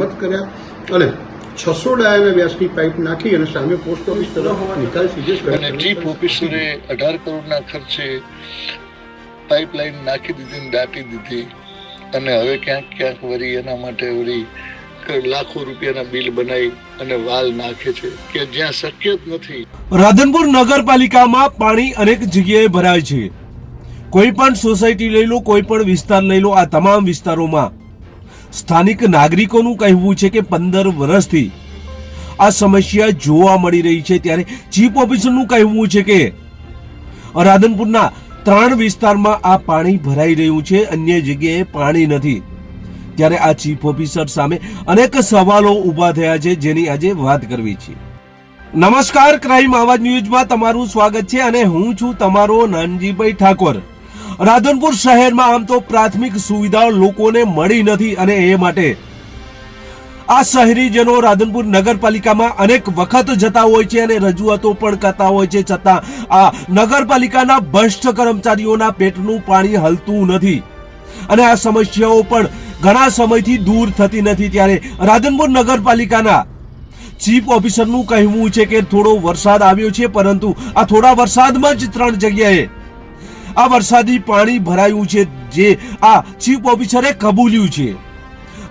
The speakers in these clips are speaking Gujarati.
મત કર્યા અને છસો ડાયાના વ્યાસની પાઇપ નાખી અને સામે પોસ્ટ ઓફિસ તરફ નિકાલ સીધે અને ચીફ ઓફિસરે અઢાર કરોડના ખર્ચે પાઇપલાઇન નાખી દીધી ને દાટી દીધી. અને હવે ક્યાંક ક્યાંક વળી એના માટે વળી લાખો રૂપિયાના બિલ બનાવી અને વાલ નાખે છે કે જ્યાં શક્ય જ નથી. રાધનપુર નગરપાલિકામાં પાણી અનેક જગ્યાએ ભરાય છે. કોઈ પણ સોસાયટી લઈ લો કોઈ પણ વિસ્તાર લઈ લો આ તમામ વિસ્તારોમાં સ્થાનિક નાગરિકોનું કહેવું છે કે પંદર વર્ષથી આ સમસ્યા જોવા મળી રહી છે ત્યારે ચીફ ઓફિસરનું કહેવું છે કે રાધનપુરના ત્રણ વિસ્તારમાં આ પાણી ભરાઈ રહ્યું છે, અન્ય જગ્યાએ પાણી નથી. ત્યારે આ ચીફ ઓફિસર સામે અનેક સવાલો ઊભા થયા છે, જેની આજે વાત કરવી છે. નમસ્કાર, ક્રાઇમ આવાજ ન્યૂઝમાં તમારું સ્વાગત છે અને હું છું તમારો નાનજીભાઈ ઠાકોર. રાધનપુર શહેરમાં આમ તો પ્રાથમિક સુવિધાઓ લોકોને મળી નથી અને એ માટે આ શહેરીજનો રાધનપુર નગરપાલિકામાં અનેક વખત જતા હોય છે અને રજૂઆતો પણ કરતા હોય છે, છતાં આ નગરપાલિકાના ભ્રષ્ટ કર્મચારીઓના પેટનું પાણી હલતું નથી. અને આ સમસ્યાઓ પણ ઘણા સમયથી દૂર થતી નથી. ત્યારે રાધનપુર નગરપાલિકાના ચીફ ઓફિસરનું કહેવું છે કે થોડો વરસાદ આવ્યો છે, પરંતુ આ થોડા વરસાદમાં જ ત્રણ જગ્યાએ આ વરસાદી પાણી ભરાયું છે જે આ ચીફ ઓફિસરે કબૂલ્યું છે.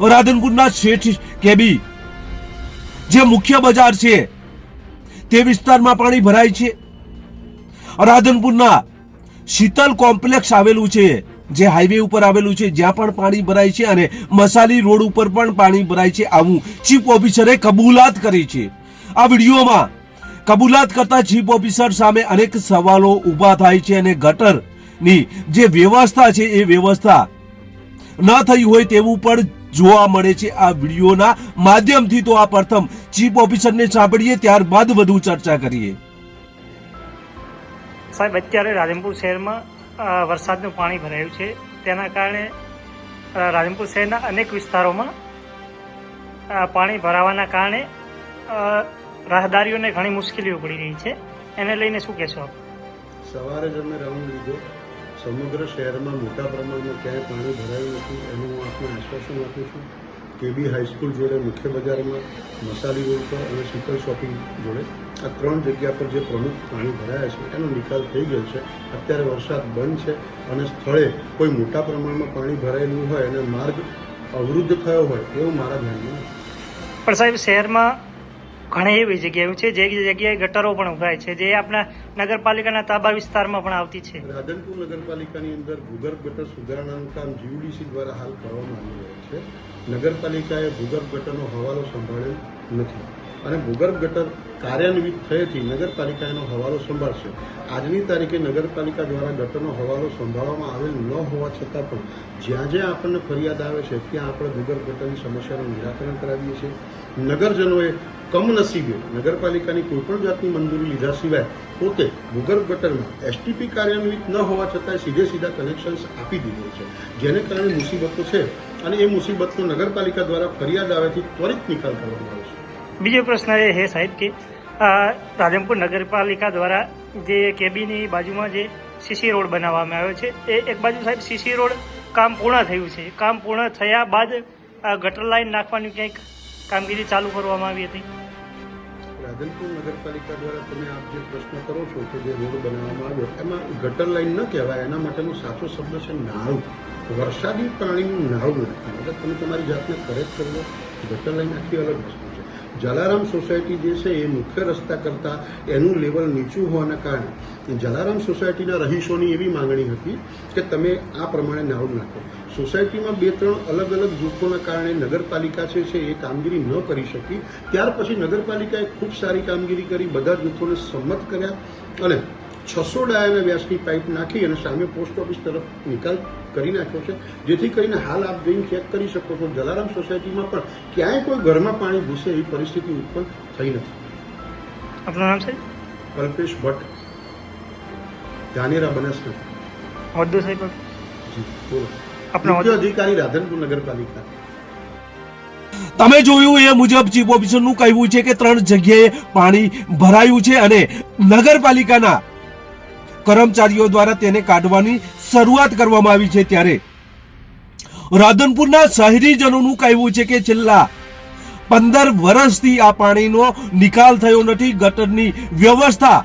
રાધનપુરના શેઠ કેબી, જે મુખ્ય બજાર છે, તે વિસ્તારમાં પાણી ભરાય છે. રાધનપુરના શીતલ કોમ્પ્લેક્સ આવેલું છે, જે હાઈવે ઉપર આવેલું છે, જ્યાં પણ પાણી ભરાય છે અને મસાલી રોડ ઉપર પણ પાણી ભરાય છે આવું ચીફ ઓફિસરે કબૂલાત કરી છે. આ વિડીયોમાં કબૂલાત કરતા ચીફ ઓફિસર સામે અનેક સવાલો ઊભા થાય છે અને ગટરની જે વ્યવસ્થા છે એ વ્યવસ્થા ન થઈ હોય તેવું પણ જોવા મળે છે આ વિડીયોના માધ્યમથી. તો આ પ્રથમ ચીફ ઓફિસરને સાંભળીએ ત્યારબાદ વધુ ચર્ચા કરીએ. સાહેબ અત્યારે રાધનપુર શહેરમાં વરસાદનું પાણી ભરાયું છે. તેના કારણે રાધનપુર શહેરના અનેક વિસ્તારોમાં પાણી ભરાવાના કારણે રાહદારીઓને ઘણી મુશ્કેલીઓ પડી રહી છે. એને લઈને શું કહેશો આપ? સવારે જ અમે રાઉન્ડ લીધો. સમગ્ર શહેરમાં મોટા પ્રમાણમાં ક્યાંય પાણી ભરાયું નથી, એનું હું આપને આશ્વાસન આપું છું કેબી હાઈસ્કૂલ જોડે, મુખ્ય બજારમાં, મસાલી રોડ પર અને શીતલ શોપિંગ જોડે, આ ત્રણ જગ્યા પર જે પ્રમુખ પાણી ભરાયા છે, એનો નિકાલ થઈ ગયો છે. અત્યારે વરસાદ બંધ છે અને સ્થળે કોઈ મોટા પ્રમાણમાં પાણી ભરાયેલું હોય અને માર્ગ અવરુદ્ધ થયો હોય, એવું મારા ધ્યાનમાં પણ સાહેબ, શહેરમાં ઘણી એવી જગ્યાઓ છે, જે જગ્યાએ ગટરો પણ ઉભરાય છે, જે આપણા નગરપાલિકાના તાબા વિસ્તારમાં પણ આવતી છે. રાધનપુર નગરપાલિકાની અંદર ભૂગર્ભ ગટર સુધારણાનું કામ જીયુડીસી દ્વારા હાલ કરવામાં આવી રહ્યું છે. નગરપાલિકાએ ભૂગર્ભ ગટરનો હવાલો સંભાળ્યો નથી અને ભૂગર્ભ ગટર કાર્યાન્વિત થયેથી નગરપાલિકાનો હવાલો સંભાળશે. આજની તારીખે નગરપાલિકા દ્વારા ગટરનો હવાલો સંભાળવામાં આવેલ ન હોવા છતાં પણ જ્યાં જ્યાં આપણને ફરિયાદ આવે છે, ત્યાં આપણે ભૂગર્ભ ગટરની સમસ્યાનું નિરાકરણ કરાવીએ છીએ. નગરજનોએ કમનસીબે નગરપાલિકાની કોઈપણ જાતની મંજૂરી લીધા સિવાય પોતે ભૂગર્ભ ગટરમાં એસટીપી કાર્યાન્વિત ન હોવા છતાં સીધે સીધા કનેક્શન્સ આપી દીધેલ છે. જેને કારણે મુસીબતો છે અને એ મુસીબતનો નગરપાલિકા દ્વારા ફરિયાદ આવેથી ત્વરિત નિકાલ કરવામાં આવશે બીજો પ્રશ્ન એ છે સાહેબ કે રાધનપુર નગરપાલિકા દ્વારા જે કેબીની બાજુમાં જે સીસી રોડ બનાવવામાં આવ્યો છે, એ એક બાજુ સાહેબ સીસી રોડ કામ પૂર્ણ થયું છે. કામ પૂર્ણ થયા બાદ ગટર લાઈન નાખવાની કંઈક કામગીરી ચાલુ કરવામાં આવી હતી? રાધનપુર નગરપાલિકા દ્વારા તમે આપ જે પ્રશ્ન કરો છો કે જે રોડ બનાવવામાં આવ્યો, એમાં ગટર લાઈન ન કહેવાય, એના માટેનો સાચો શબ્દ છે નાળું. વરસાદી પાણીનું નાળું નાખવું એટલે તમે તમારી જાતને કરેક્ટ કરવો ગટર લાઈન આખી અલગ વસ્તુ જલારામ સોસાયટી જે છે એ મુખ્ય રસ્તા કરતાં એનું લેવલ નીચું હોવાના કારણે જલારામ સોસાયટીના રહીશોની એવી માંગણી હતી કે તમે આ પ્રમાણે નાળું નાખો. સોસાયટીમાં બે ત્રણ અલગ અલગ જૂથોના કારણે નગરપાલિકા છે છે એ કામગીરી ન કરી શકી. ત્યાર પછી નગરપાલિકાએ ખૂબ સારી કામગીરી કરી, બધા જૂથોને સંમત કર્યા અને છસો ડાયાના વ્યાસની પાઇપ નાખી અને સામે પોસ્ટ ઓફિસ તરફ નિકાલ કરી નાખ્યો છે. જેથી કરીને હાલ આપ જઈને ચેક કરી શકો છો. જલારામ સોસાયટીમાં પણ ક્યાંય કોઈ ઘરમાં પાણી ઘૂસે એવી પરિસ્થિતિ ઉત્પન્ન થઈ નથી. આપનું નામ સાહેબ કલ્પેશ ભટ્ટ. ધાનેરા બનાસકાંઠા. હોદ્દો સાહેબ જી બોલો. મુખ્ય અધિકારી રાધનપુર નગરપાલિકા. તમે જોયું એ મુજબ ચીફ ઓફિસરનું કહેવું છે કે ત્રણ જગ્યાએ પાણી ભરાયું છે અને નગરપાલિકાના કર્મચારીઓ દ્વારા તેને કાઢવાની શરૂઆત કરવામાં આવી છે ત્યારે રાધનપુરના શહેરીજનોનું કહેવું છે કે છેલ્લા પંદર વર્ષથી આ પાણીનો નિકાલ થયો નથી, ગટરની વ્યવસ્થા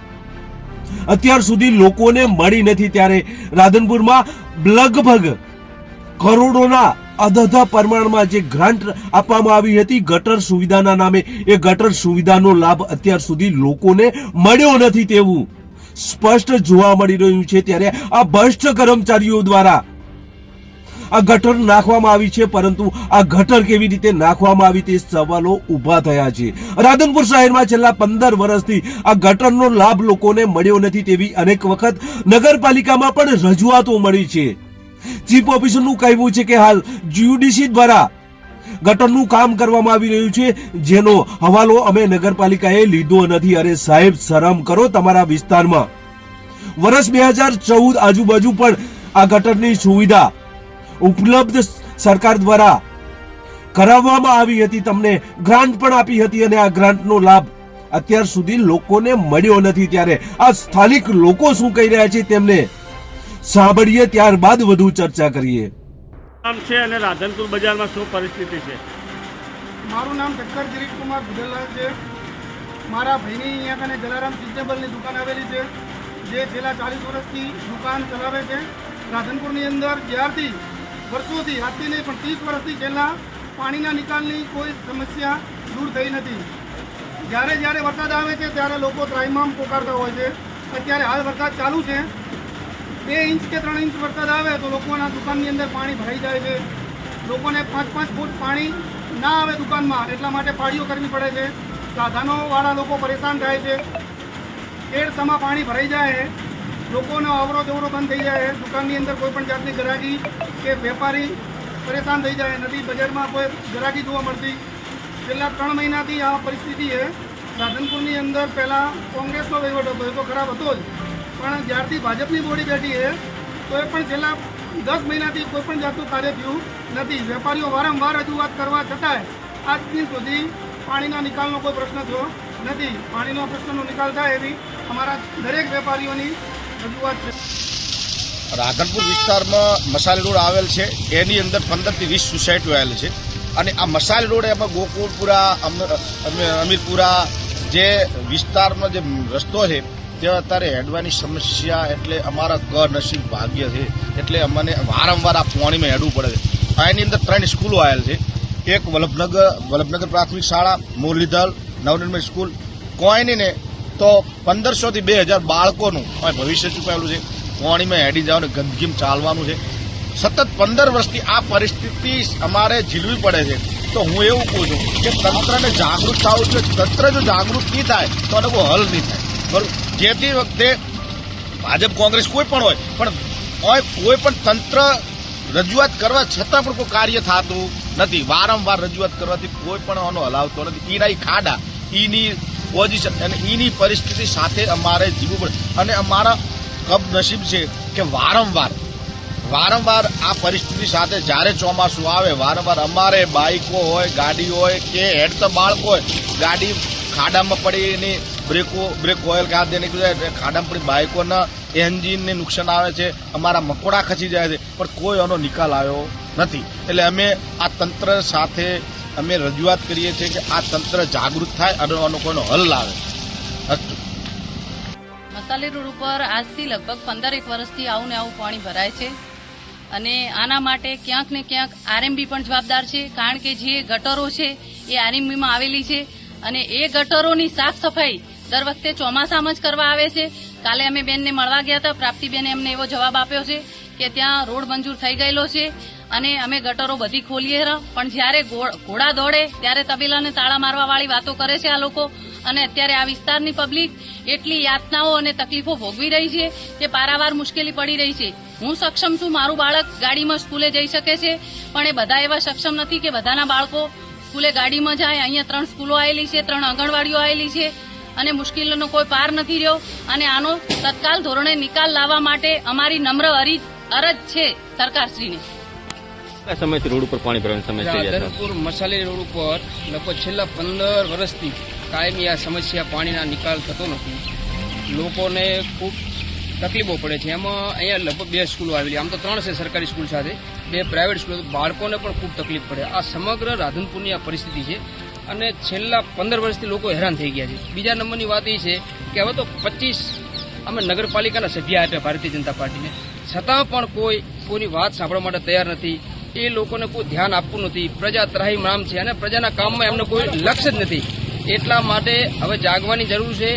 અત્યાર સુધી લોકોને મળી નથી. ત્યારે રાધનપુરમાં લગભગ કરોડોના અધધા પ્રમાણમાં જે ગ્રાન્ટ આપવામાં આવી હતી, ગટર સુવિધાના નામે એ ગટર સુવિધાનો લાભ અત્યાર સુધી લોકોને મળ્યો નથી તેવું સ્પષ્ટ જોવા મળી રહ્યું છે ત્યારે આ ભ્રષ્ટ કર્મચારીઓ દ્વારા આ ગટર નાખવામાં આવી છે, પરંતુ આ ગટર કેવી રીતે નાખવામાં આવી તે સવાલો ઊભા થયા છે. રાધનપુર શહેરમાં છેલ્લા પંદર વર્ષથી આ ગટરનો લાભ લોકોને મળ્યો નથી તેવી અનેક વખત નગરપાલિકામાં પણ રજૂઆતો મળી છે. ચીફ ઓફિસરનું કહેવું છે કે હાલ જ્યુડિશી દ્વારા ગટરનું કામ કરવામાં આવી રહ્યું છે. જેનો હવાલો અમે નગરપાલિકાએ લીધો નથી. અરે સાહેબ, શરમ કરો તમારા વિસ્તારમાં. વર્ષ બે હજાર ચૌદ આજુબાજુ પણ આ ગટરની સુવિધા ઉપલબ્ધ સરકાર દ્વારા કરાવવામાં આવી હતી. તમને ગ્રાન્ટ પણ આપી હતી અને આ ગ્રાન્ટનો લાભ અત્યાર સુધી લોકોને મળ્યો નથી. ત્યારે આ સ્થાનિક લોકો શું કહી રહ્યા છે તેમને સાંભળીએ ત્યારબાદ વધુ ચર્ચા કરીએ. નામ છે અને રાધનપુર બજારમાં શું પરિસ્થિતિ છે? મારું નામ ઠક્કર કિરીટકુમાર ગુજરાલ છે. મારા ભાઈની અહીંયા કને જલારામ સિઝનેબલની દુકાન આવેલી છે. જે છેલ્લા ચાલીસ વર્ષથી દુકાન ચલાવે છે. રાધનપુરની અંદર જ્યારથી વર્ષોથી, આજથી નહીં, પણ ત્રીસ વર્ષથી છેલ્લા પાણીના નિકાલની કોઈ સમસ્યા દૂર થઈ નથી. જ્યારે જ્યારે વરસાદ આવે છે, ત્યારે લોકો ત્રાઇમામ પોકારતા હોય છે. અત્યારે હાલ વરસાદ ચાલુ છે. બે ઇંચ કે ત્રણ ઇંચ વરસાદ આવે તો લોકોના દુકાનની અંદર પાણી ભરાઈ જાય છે. લોકોને પાંચ પાંચ ફૂટ પાણી ના આવે દુકાનમાં, એટલા માટે પાળીઓ કરવી પડે છે. સાધનોવાળા લોકો પરેશાન થાય છે. કેળસમાં પાણી ભરાઈ જાય, લોકોનો અવરો જવરો બંધ થઈ જાય, દુકાનની અંદર કોઈ પણ જાતની ગરાકી કે વેપારી પરેશાન થઈ જાય. નથી બજારમાં કોઈ ગ્રાહકી જોવા મળતી. છેલ્લા ત્રણ મહિનાથી આ પરિસ્થિતિ છે. રાધનપુરની અંદર પહેલાં કોંગ્રેસનો વહીવટ હતો, એ તો ખરાબ હતો જ. પણ જ્યારથી ભાજપની બોડી બેઠી છે તો એ પણ છેલ્લા દસ મહિનાથી કોઈ પણ જાતનું કાર્ય થયું નથી. વેપારીઓ વારંવાર રજૂઆત કરવા છતાંય આજ દિન સુધી પાણીના નિકાલનો કોઈ પ્રશ્ન થયો નથી. પાણીનો પ્રશ્નનો નિકાલ થાય એવી અમારા દરેક વેપારીઓની રજૂઆત છે. રાધનપુર વિસ્તારમાં મસાલી રોડ આવેલ છે. એની અંદર પંદરથી વીસ સોસાયટીઓ આવેલી છે. અને આ મસાલી રોડ એમાં ગોકુળપુરા, અમ- અમ- અમીરપુરા જે વિસ્તારનો જે રસ્તો છે ત્યાં અત્યારે હેડવાની સમસ્યા એટલે અમારા કનસીબ ભાગ્ય છે. એટલે અમને વારંવાર આ પાણીમાં હેડવું પડે છે. એની અંદર ત્રણ સ્કૂલો આવેલ છે. એક વલ્લભનગર વલ્લભનગર પ્રાથમિક શાળા, મુરલીધર, નવનિર્મિત સ્કૂલ. કોઈની ને તો પંદરસોથી બે હજાર બાળકોનું ભવિષ્ય ચૂકાયેલું છે. પાણીમાં હેડી જવાનું ગંદગીમ ચાલવાનું છે. સતત પંદર વર્ષથી આ પરિસ્થિતિ અમારે ઝીલવી પડે છે. તો હું એવું કહું છું કે તંત્રને જાગૃત થવું છે તંત્ર જો જાગૃત નહીં થાય, તો આનો કોઈ હલ નહીં થાય. જેથી વખતે ભાજપ કોંગ્રેસ કોઈ પણ હોય, પણ કોઈ પણ તંત્ર રજૂઆત કરવા છતાં પણ કોઈ કાર્ય થતું નથી. વારંવાર રજૂઆત કરવાથી કોઈ પણ આનો હલાવતો નથી. ઈના ખાડા, ઈની પોઝિશન અને ઈની પરિસ્થિતિ સાથે અમારે જીવવું પડે. અને અમારા કબ નસીબ છે કે વારંવાર વારંવાર આ પરિસ્થિતિ સાથે જ્યારે ચોમાસું આવે, વારંવાર અમારે બાઇકો હોય, ગાડી હોય કે હેડતા બાળકો હોય, ગાડી ખાડામાં પડીને બ્રેકો બ્રેક ઓઇલ કાઢ દે નીકળી જાય ખાડામાં પડી બાઇકોના એન્જિનને નુકસાન આવે છે, અમારા મકોડા ખસી જાય છે, પણ કોઈ એનો નિકાલ આવ્યો નથી. એટલે અમે આ તંત્ર સાથે અમે રજૂઆત કરીએ છીએ કે આ તંત્ર જાગૃત થાય અને આનો કોઈનો હલ લાવે. અસ્તુ. મસાલી રોડ ઉપર આજથી લગભગ પંદર એક વર્ષથી આવું ને આવું પાણી ભરાય છે. અને આના માટે ક્યાંક ને ક્યાંક આરએમબી પણ જવાબદાર છે. કારણ કે જે ગટરો છે, એ આરએમબીમાં આવેલી છે અને એ ગટરોની સાફ સફાઈ દર વખતે ચોમાસામાં જ કરવા આવે છે. કાલે અમે બેનને મળવા ગયા હતા. પ્રાપ્તિબેને અમને એવો જવાબ આપ્યો છે કે ત્યાં રોડ મંજૂર થઈ ગયેલો છે અને અમે ગટરો બધી ખોલીએ પણ જ્યારે ઘોડા દોડે, ત્યારે તબેલાને તાળા મારવા વાળી વાતો કરે છે આ લોકો. અને અત્યારે આ વિસ્તારની પબ્લિક એટલી યાતનાઓ અને તકલીફો ભોગવી રહી છે કે પારાવાર મુશ્કેલી પડી રહી છે. હું સક્ષમ છું મારું બાળક ગાડીમાં સ્કૂલે જઈ શકે છે પણ એ બધા એવા સક્ષમ નથી કે બધાના બાળકો સ્કૂલે ગાડીમાં જાય. અહીંયા ત્રણ સ્કૂલો આવેલી છે ત્રણ આંગણવાડીઓ આવેલી છે અને મુશ્કેલીનો કોઈ પાર નથી રહ્યો. અને આનો તત્કાલ ધોરણે નિકાલ લાવવા માટે અમારી નમ્ર અરજ અરજ છે સરકારશ્રીને. સમયથી રોડ ઉપર પાણી ભરવાની સમસ્યા છે? રાધનપુર મસાલી રોડ ઉપર લગભગ છેલ્લા પંદર વર્ષથી કાયમી આ સમસ્યા પાણીના નિકાલ થતો નથી. લોકોને ખૂબ તકલીફો પડે છે. એમાં અહીંયા લગભગ બે સ્કૂલો આવેલી. આમ તો ત્રણ છે સરકારી સ્કૂલ સાથે. બે પ્રાઇવેટ સ્કૂલો. બાળકોને પણ ખૂબ તકલીફ પડે. આ સમગ્ર રાધનપુરની આ પરિસ્થિતિ છે અને છેલ્લા પંદર વર્ષથી લોકો હેરાન થઈ ગયા છે. બીજા નંબરની વાત એ છે કે હવે તો પચીસ અમે નગરપાલિકાના સભ્ય આપ્યા ભારતીય જનતા પાર્ટીને. છતાં પણ કોઈ, કોઈની વાત સાંભળવા માટે તૈયાર નથી. એ લોકોને કોઈ ધ્યાન આપવું નથી. પ્રજા ત્રાહી નામ છે અને પ્રજાના કામમાં એમને કોઈ લક્ષ્ય જ નથી. એટલા માટે હવે જાગવાની જરૂર છે.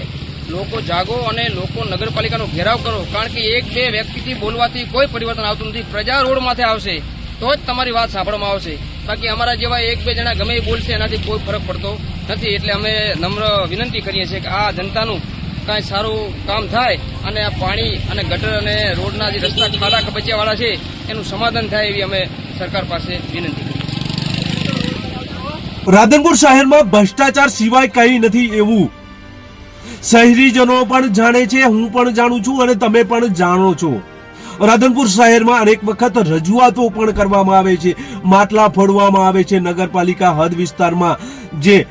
લોકો જાગો અને લોકો નગરપાલિકાનો ઘેરાવ કરો. કારણ કે એક બે વ્યક્તિથી બોલવાથી કોઈ પરિવર્તન આવતું નથી. પ્રજા રોડ માથે આવશે. તો જ તમારી વાત સાંભળવામાં આવશે. બાકી અમારા જેવા એક બે જણા ગમે બોલશે, એનાથી કોઈ ફરક પડતો નથી. એટલે અમે નમ્ર વિનંતી કરીએ છીએ કે આ જનતાનું કાંઈ સારું કામ થાય અને આ પાણી અને ગટર અને રોડના જે રસ્તા ખાડા કબચિયાવાળા છે, એનું સમાધાન થાય એવી અમે સરકાર પાસે વિનંતી રાધનપુર શહેરમાં ભ્રષ્ટાચાર સિવાય કંઈ નથી એવું. શહેરીજનો પણ જાણે છે, હું પણ જાણું છું અને તમે પણ જાણો છો. રાધનપુર શહેરમાં અનેક વખત રજૂઆતો પણ કરવામાં આવે છે. માટલા ફોડવામાં આવે છે નગરપાલિકા હદ વિસ્તારમાં. જે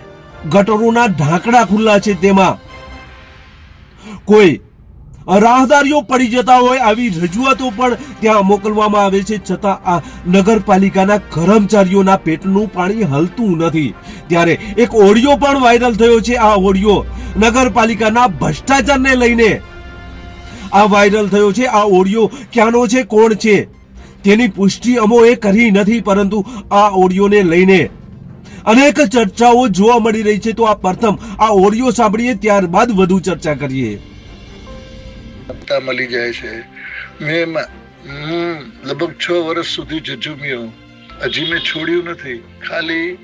ગટરોના ઢાંકડા ખુલ્લા છે તેમાં. કોઈ રાહદારીઓ પડી જતા હોય આવી રજૂઆતો પણ ત્યાં મોકલવામાં આવે છે. છતાં આ નગરપાલિકાના કર્મચારીઓના પેટનું પાણી હલતું નથી. ત્યારે એક ઓડિયો પણ વાયરલ થયો છે. આ ઓડિયો નગરપાલિકાના ભ્રષ્ટાચારને લઈને આ વાયરલ થયો છે. આ ઓડિયો ક્યાંનો છે? કોણ છે? તેની પુષ્ટિ અમોએ કરી નથી, પરંતુ આ ઓડિયોને લઈને અનેક ચર્ચાઓ જોવા મળી રહી છે. તો આ પ્રથમ આ ઓડિયો સાંભળીએ, ત્યારબાદ વધુ ચર્ચા કરીએ. હપ્તા મળી જાય છે. મેં લગભગ છ વર્ષ સુધી જજુમ્યો. હજી મેં છોડ્યું નથી. ખાલી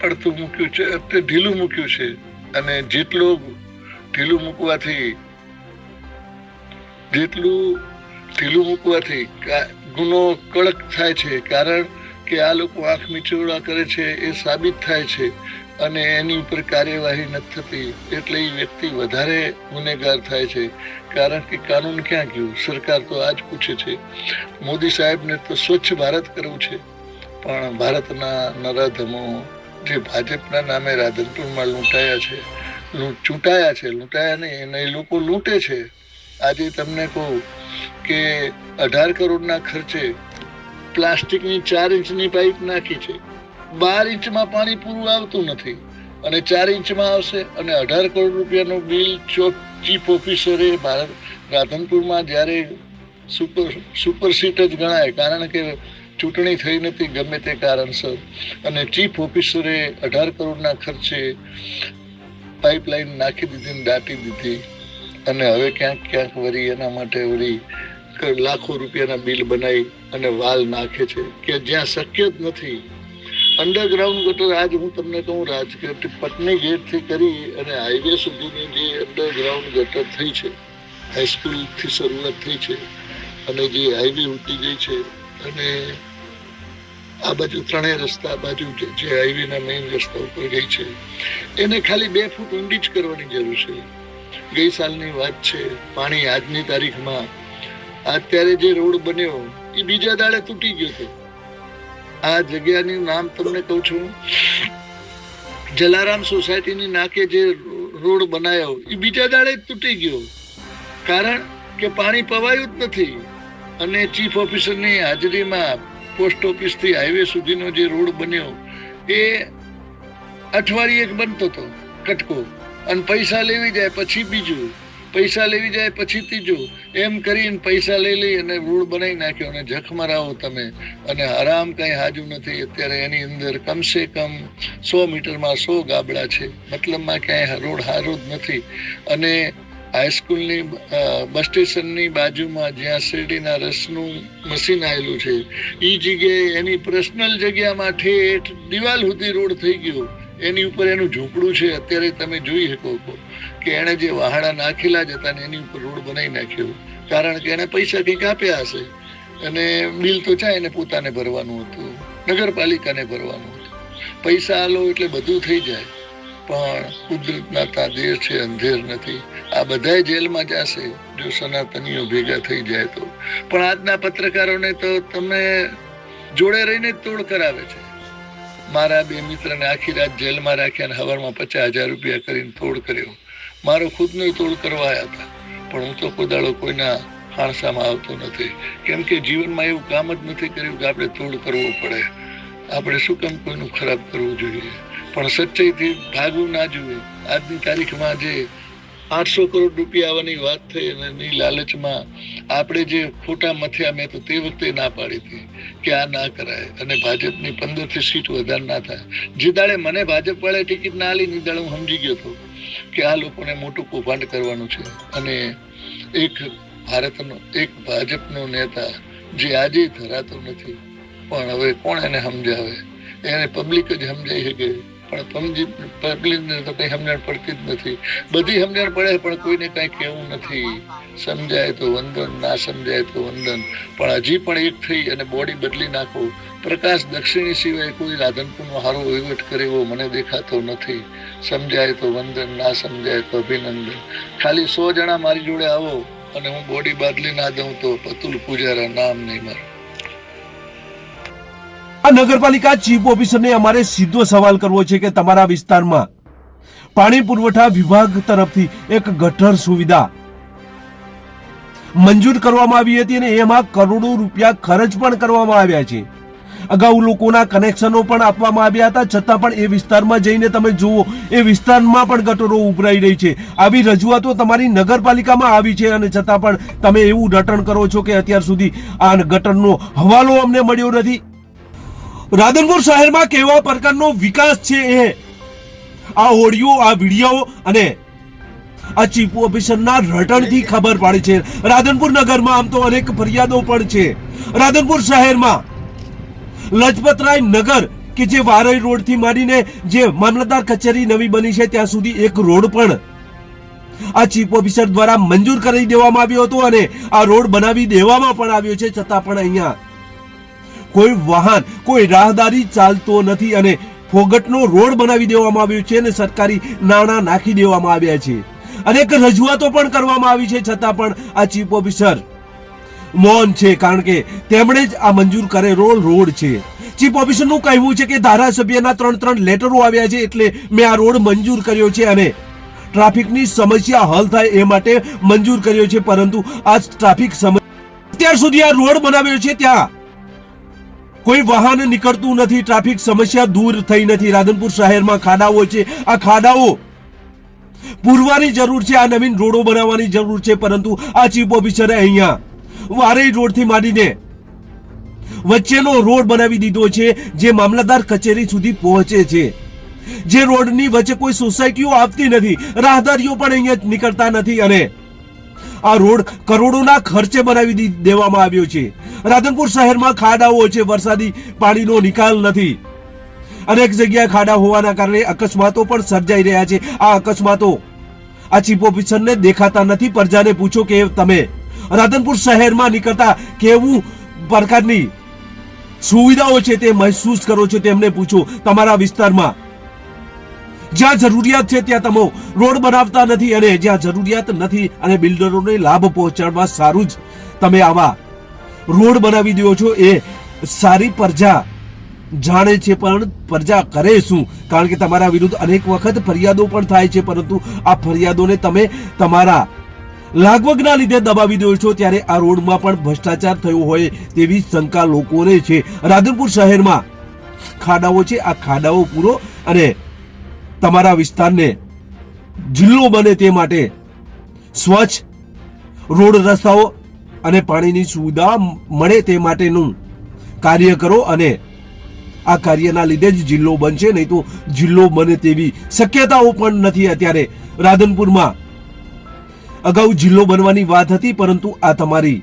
પડતું મૂક્યું છે ઢીલું મૂક્યું છે. અને જેટલું ઢીલું મૂકવાથી, જેટલું ઢીલું મૂકવાથી ગુનો કડક થાય છે. કારણ કે આ લોકો આંખ મીચોડા કરે છે, એ સાબિત થાય છે. અને એની ઉપર કાર્યવાહી નથી થતી. એટલે એ વ્યક્તિ વધારે ગુનેગાર થાય છે. કારણ કે કાનૂન ક્યાં ગયું? સરકાર તો આજ પૂછે છે. મોદી સાહેબને તો સ્વચ્છ ભારત કરવું છે. પણ ભારતના નરાધમો જે ભાજપના નામે રાધનપુરમાં લૂંટાયા છે ચૂંટાયા છે, લૂંટાયા નહીં, અને એ લોકો લૂંટે છે. આજે તમને કહું કે અઢાર કરોડના ખર્ચે પ્લાસ્ટિકની ચાર ઇંચની પાઇપ નાખી છે. બાર ઇંચમાં પાણી પૂરું આવતું નથી. અને ચાર ઇંચમાં આવશે અને અઢાર કરોડ રૂપિયાનું બિલ ચો- ચીફ ઓફિસરે ભારત રાધનપુરમાં જ્યારે સુપર સુપરસીટ જ ગણાય, કારણ કે ચૂંટણી થઈ નથી ગમે તે કારણસર. અને ચીફ ઓફિસરે અઢાર કરોડના ખર્ચે પાઇપલાઇન નાખી દીધી દાટી દીધી. અને હવે ક્યાંક ક્યાંક વળી એના માટે વળી લાખો રૂપિયાના બિલ બનાવી અને વાલ નાખે છે, કે જ્યાં શક્ય જ નથી અંડરગ્રાઉન્ડ ગટર, આજ હું તમને કહું રાજકોટ પટની ગેટથી કરી અને હાઈવે સુધીની જે અંડરગ્રાઉન્ડ ગટર થઈ છે હાઈસ્કૂલથી શરૂઆત થઈ છે, અને જે હાઈવે ઉઠી ગઈ છે, અને આ બાજુ ત્રણેય રસ્તા બાજુ જે- હાઈવેના મેઇન રસ્તા ઉપર ગઈ છે. એને ખાલી બે ફૂટ ઊંડી જ કરવાની જરૂર છે. ગઈ સાલની વાત છે, પાણી આજની તારીખમાં. અત્યારે જે રોડ બન્યો, એ બીજા દાડે તૂટી ગયો હતો આ જગ્યાનું નામ તમને કહું છું. જલારામ સોસાયટીની નાકે જે રોડ બનાવ્યો એ બીજા દાડે તૂટી ગયો. કારણ કે પાણી પવાયું જ નથી. અને ચીફ ઓફિસરની હાજરીમાં પોસ્ટ ઓફિસથી હાઈવે સુધીનો જે રોડ બન્યો, એ અઠવાડિયે બનતો હતો, કટકો. અને પૈસા લેવી જાય પછી બીજું. પૈસા લેવી જાય પછી ત્રીજું. એમ કરીને પૈસા લઈ લઈ અને રૂળ બનાવી નાખ્યો અને જખ મરાવો તમે. અને આરામ કઈ હાજુ નથી. અત્યારે એની અંદર કમસે કમ સો મીટરમાં સો ગાબડા છે. મતલબમાં ક્યાંય રોડ હારો જ નથી. અને હાઈસ્કૂલની બસ સ્ટેશનની બાજુમાં જ્યાં શેરડીના રસનું મશીન આવેલું છે એ જગ્યાએ એની પર્સનલ જગ્યામાં ઠેઠ દિવાલ સુધી રોડ થઈ ગયો. એની ઉપર એનું ઝૂંપડું છે. અત્યારે તમે જોઈ શકો. છો કે એણે જે વહાડા નાખેલા જ હતા ને એની ઉપર રોડ બનાવી નાખ્યો. કારણ કે એને પૈસા કંઈક આપ્યા હશે. અને બિલ તો ચાય એને પોતાને ભરવાનું હતું. નગરપાલિકાને ભરવાનું હતું. પૈસા આલો એટલે બધું થઈ જાય. પણ કુદરતના તાદેર છે, અંધેર નથી. આ બધાય જેલમાં જશે. જો સનાતનીઓ ભેગા થઈ જાય તો. પણ આજના પત્રકારોને તો તમે જોડે રહીને જ તોડ કરાવે છે. મારા બે મિત્રને આખી રાત જેલમાં રાખ્યા અને હવારમાં પચાસ હજાર રૂપિયા કરીને તોડ કર્યો. મારો ખુદનો તોડ કરવાયા હતા. પણ હું તો કોદાળો કોઈના હાણસામાં આવતો નથી. કેમ કે જીવનમાં એવું કામ જ નથી કર્યું કે આપણે તોડ કરવો પડે. આપણે શું કામ કોઈનું ખરાબ કરવું જોઈએ? પણ સચ્ચાઈથી ભાગવું ના જોઈએ. આજની તારીખમાં જે આઠસો કરોડ રૂપિયા આવવાની વાત થઈ અને એની લાલચમાં આપણે જે ખોટા મથ્યા મેં તો તે વખતે ના પાડી હતી કે આ ના કરાય અને ભાજપની પંદરથી સીટ વધારે ના થાય. જે દાડે મને ભાજપ વાળાએ ટિકિટ ના આલી ની દાડે હું સમજી ગયો હતો. કે આ લોકોને મોટું કૌભાંડ કરવાનું છે. અને એક ભારતનો, એક ભાજપનો નેતા જે આજે ધરાતો નથી, પણ હવે કોણ એને સમજાવે? એને પબ્લિક જ સમજાઈ શકે. પણ પબ્લિકને તો કંઈ સમજણ પડતી જ નથી. બધી સમજણ પડે, પણ કોઈને કંઈ કહેવું નથી. સમજાય તો વંદન, ના સમજાય તો વંદન. પણ હજી પણ એક થઈ અને બોડી બદલી નાખો. પ્રકાશ દક્ષિણી સિવાય કોઈ રાધનપુરનો સારો વહીવટ કરે એવો મને દેખાતો નથી. સમજાય તો વંદન, ના સમજાય તો અભિનંદન. ખાલી સો જણા મારી જોડે આવો અને હું બોડી બદલી ના દઉં તો પતુલ પૂજારા નામ નહીં મારું. આ નગરપાલિકા ચીફ ઓફિસરને અમારે સીધો સવાલ કરવો છે કે તમારા વિસ્તારમાં પાણી પુરવઠા વિભાગ તરફથી એક ગટર સુવિધા મંજૂર કરવામાં આવી હતી અને એમાં કરોડો રૂપિયા ખર્ચ પણ કરવામાં આવ્યા છે. અગાઉ લોકોના કનેક્શનો પણ આપવામાં આવ્યા હતા, છતાં પણ એ વિસ્તારમાં જઈને તમે જુઓ, એ વિસ્તારમાં પણ ગટરો ઉભરાઈ રહી છે. આવી રજૂઆતો તમારી નગરપાલિકામાં આવી છે અને છતાં પણ તમે એવું રટણ કરો છો કે અત્યાર સુધી આ ગટરનો હવાલો અમને મળ્યો નથી. રાધનપુર શહેરમાં કેવા પ્રકારનો વિકાસ છે એ? આ ઓડિયો, આ વીડિયો અને આ ચીફ ઓફિસરના રટણથી ખબર પડે છે. રાધનપુર નગરમાં આમ તો અનેક ફરિયાદો પણ છે. રાધનપુર શહેરમાં લજપતરાય નગર, કે જે વારઈ રોડથી માંડીને જે મામલતદાર કચેરી નવી બની છે, ત્યાં સુધી એક રોડ પણ આ ચીફ ઓફિસર દ્વારા મંજૂર કરી દેવામાં આવ્યો હતો અને આ રોડ બનાવી દેવામાં પણ આવ્યો છે. છતાં પણ અહીંયા કોઈ વાહન, કોઈ રાહદારી ચાલતો નથી અને ફોગટનો રોડ બનાવી દેવામાં આવ્યો છે અને સરકારી નાણાં નાખી દેવામાં આવ્યા છે. અનેક રજૂઆતો પણ કરવામાં આવી છે, છતાં પણ આ ચીફ ઓફિસર મૌન છે, કારણ કે તેમણે જ આ મંજૂર કરેલો રોડ છે. ચીફ ઓફિસરનું કહેવું છે કે ધારાસભ્યના ત્રણ ત્રણ લેટરો આવ્યા છે, એટલે મેં આ રોડ મંજૂર કર્યો છે અને ટ્રાફિકની સમસ્યા હલ થાય એ માટે મંજૂર કર્યો છે, પરંતુ આ ટ્રાફિક સમસ્યા અત્યાર સુધી આ રોડ બનાવ્યો છે, ત્યાં કોઈ વાહન નીકળતું નથી, ટ્રાફિક સમસ્યા દૂર થઈ નથી. રાધનપુર શહેરમાં ખાડાઓ છે. આ ખાડાઓ પૂરવાની જરૂર છે, આ નવીન રોડો બનાવવાની જરૂર છે, પરંતુ આ ચીફ ઓફિસરે અહીંયા વારઈ રોડથી માંડીને વચ્ચેનો રોડ બનાવી દીધો છે, જે મામલતદાર કચેરી સુધી પહોંચે છે. જે રોડની વચ્ચે કોઈ સોસાયટીઓ આવતી નથી, રાહદારીઓ પણ અહીંયા નીકળતા નથી અને આ રોડ કરોડોના ખર્ચે બનાવી દેવામાં આવ્યો છે. રાધનપુર શહેરમાં ખાડાઓ છે, વરસાદી પાણીનો નિકાલ નથી. અનેક જગ્યાએ ખાડા હોવાના કારણે અકસ્માતો પણ સર્જાઈ રહ્યા છે. આ અકસ્માતો આ ચીફ ઓફિસરને દેખાતા નથી. પ્રજાને પૂછો કે તમે રાધનપુર શહેરમાં નીકળતા કેવું પ્રકારની સુવિધાઓ છે તે મહેસૂસ કરો છો તેમને પૂછો. તમારા વિસ્તારમાં જ્યાં જરૂરિયાત છે ત્યાં તમે રોડ બનાવતા નથી અને જ્યાં જરૂરિયાત નથી અને બિલ્ડરોને લાભ પહોંચાડવા સારું જ તમે આવા રોડ બનાવી દો છો. એ સારી પ્રજા જાણે છે પણ પ્રજા કરે શું? કારણ કે તમારા વિરુદ્ધ અનેક વખત ફરિયાદો પણ થાય છે, પરંતુ આ ફરિયાદોને તમે તમારા લાગવગના લીધે દબાવી દો છો. ત્યારે આ રોડમાં પણ ભ્રષ્ટાચાર થયો હોય તેવી શંકા લોકોને છે. રાધનપુર શહેરમાં ખાડાઓ છે. આ ખાડાઓ પૂરો અને તમારા વિસ્તારને જિલ્લો બને તે માટે સ્વચ્છ રોડ રસ્તાઓ અને પાણીની સુવિધા મળે તે માટેનું કાર્ય કરો અને આ કાર્યના લીધે જ જિલ્લો બનશે, નહીં તો જિલ્લો બને તેવી શક્યતાઓ પણ નથી અત્યારે રાધનપુરમાં. અગાઉ જિલ્લો બનવાની વાત હતી, પરંતુ આ તમારી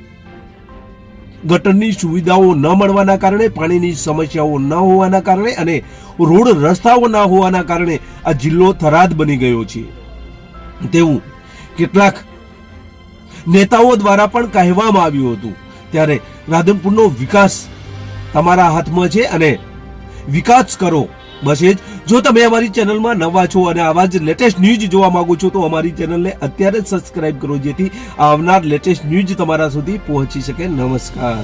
ગટરની સુવિધાઓ ન મળવાના કારણે, પાણીની સમસ્યાઓ ન હોવાના કારણે અને રોડ રસ્તાઓ ના હોવાના કારણે આ જિલ્લો થરાદ બની ગયો છે. તેવું કેટલાક નેતાઓ દ્વારા પણ કહેવામાં આવ્યું હતું. ત્યારે રાધનપુરનો વિકાસ તમારા હાથમાં છે અને વિકાસ કરો. બસ એ જ. જો તમે અમારી ચેનલમાં નવા છો અને આવા જ લેટેસ્ટ ન્યૂઝ જોવા માંગો છો, તો અમારી ચેનલને અત્યારે જ સબસ્ક્રાઇબ કરો, જેથી આવનાર લેટેસ્ટ ન્યૂઝ તમારા સુધી પહોંચી શકે. નમસ્કાર.